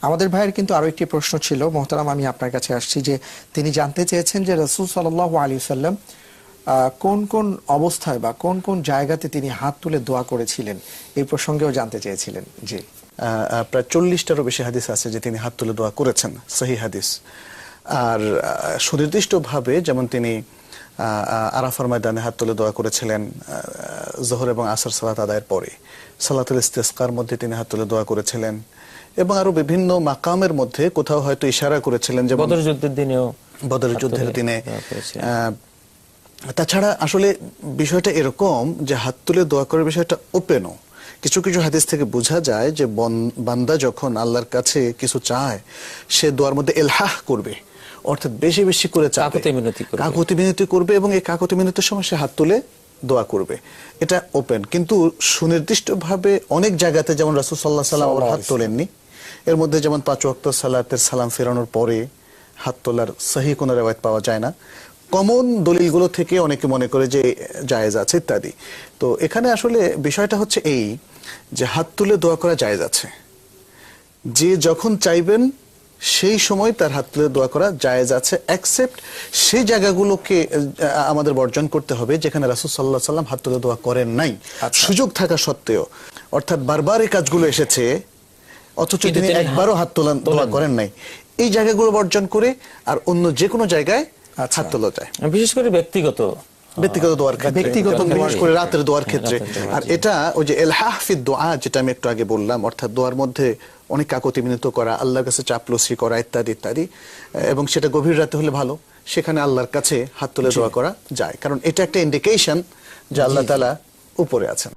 আমাদের ভাইয়ের কিন্তু আরও একটি প্রশ্ন ছিল মোহতারাম আমি আপনার কাছে আসছি যে তিনি জানতে চেয়েছেন যে রসুল সাল্লাহ আলী সাল্লাম কোন কোন অবস্থায় বা কোন কোন জায়গাতে তিনি হাত তুলে দোয়া করেছিলেন? এই প্রসঙ্গেও জানতে চেয়েছিলেন। আহ, প্রায় চল্লিশটারও বেশি হাদিস আছে যে তিনি হাত তুলে দোয়া করেছেন সহি হাদিস। আর সুনির্দিষ্টভাবে যেমন তিনি আরাফার ময়দানে হাত তুলে দোয়া করেছিলেন জোহর এবং আসর সালাত আদায়ের পরে সালাতুল ইস্তেস্কার মধ্যে তিনি হাত তুলে দোয়া করেছিলেন এবং আরও বিভিন্ন মাকামের মধ্যে কোথাও হয়তো ইশারা করেছিলেন যে বদর যুদ্ধের দিনেও বদর যুদ্ধের দিনে। তাছাড়া আসলে বিষয়টা এরকম যে হাত তুলে দোয়া করার বিষয়টা ওপেনও কিছু কিছু হাদিস থেকে বোঝা যায় যে বন- বান্দা যখন আল্লাহর কাছে কিছু চায় সে দোয়ার মধ্যে এলহাহ করবে অর্থাৎ বেশি বেশি করে মিনতি করবে। কাকুতি মিনতি করবে এবং এই কাকুতি মিনতির সময় সে হাত তুলে দোয়া করবে। এটা ওপেন কিন্তু সুনির্দিষ্টভাবে অনেক জায়গাতে যেমন রাসূল সাল্লাহ সাল্লাম আবার হাত তোলেননি এর মধ্যে যেমন পাঁচ ওয়াক্ত সালাতের সালাম ফেরানোর পরে হাত তোলার সহি কোনো রেওয়ায়ত পাওয়া যায় না। কমন দলিলগুলো থেকে অনেকে মনে করে যে জায়েজ আছে ইত্যাদি। তো এখানে আসলে বিষয়টা হচ্ছে এই যে হাত তুলে দোয়া করা জায়েজ আছে। যে যখন চাইবেন সেই সময় তার হাত তুলে দোয়া করা জায়েজ আছে অ্যাকসেপ্ট সেই জায়গাগুলোকে আমাদের বর্জন করতে হবে যেখানে রাসুল সাল্লাহ সাল্লাম হাত তুলে দোয়া করেন নাই আচ্ছা। সুযোগ থাকা সত্ত্বেও অর্থাৎ বারবার এই কাজগুলো এসেছে অথচ তিনি একবারও হাত তোলা দোয়া করেন নাই এই জায়গাগুলো বর্জন করে আর অন্য যে কোনো জায়গায় আচ্ছা। হাত তোলা যায় বিশেষ করে ব্যক্তিগত ব্যক্তিগত দোয়ার ক্ষেত্রে। ব্যক্তিগত বিশেষ করে রাতের দোয়ার ক্ষেত্রে। আর এটা ওই যে এলহাফি দোয়া যেটা আমি একটু আগে বললাম অর্থাৎ দোয়ার মধ্যে অনেক কাকতি মিনত করা আল্লাহর কাছে চাপলসি করা ইত্যাদি ইত্যাদি এবং সেটা গভীর রাতে হলে ভালো। সেখানে আল্লাহর কাছে হাত তুলে দোয়া করা যায়। কারণ এটা একটা ইন্ডিকেশন যে আল্লাহ তালা উপরে আছেন।